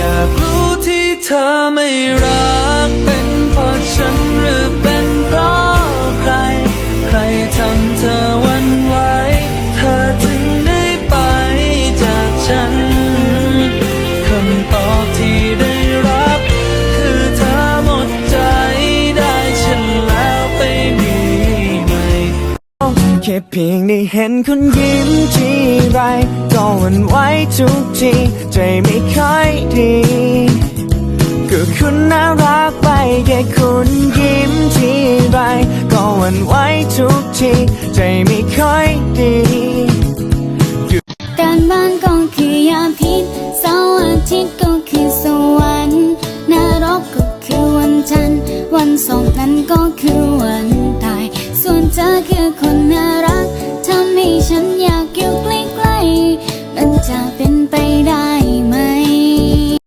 อยากรู้ที่เธอไม่รัก เป็นเพราะฉันหรือเป็นเพราะใคร ใครทำเธอวันไหวเธอจึงได้ไปจากฉันคำตอบที่ได้รับ คือเธอหมดใจได้ฉันแล้วไปมีใหม่แค่เพียงได้เห็นคุณยิ้มที่ไร ก็วันไหวทุกทีใจไม่ค่อยดี ก็คุณน่ารักไปแค่คุณยิ้มทีไรก็วันไหวทุกทีใจไม่ค่อยดีการบ้านก็คือยาพิษเสาร์อาทิตย์ก็คือสวรรค์นรกก็คือวันจันทร์วันศุกร์นั้นก็คือวันตาย ส่วนเธอคือคนน่ารักทำให้ฉันอยาก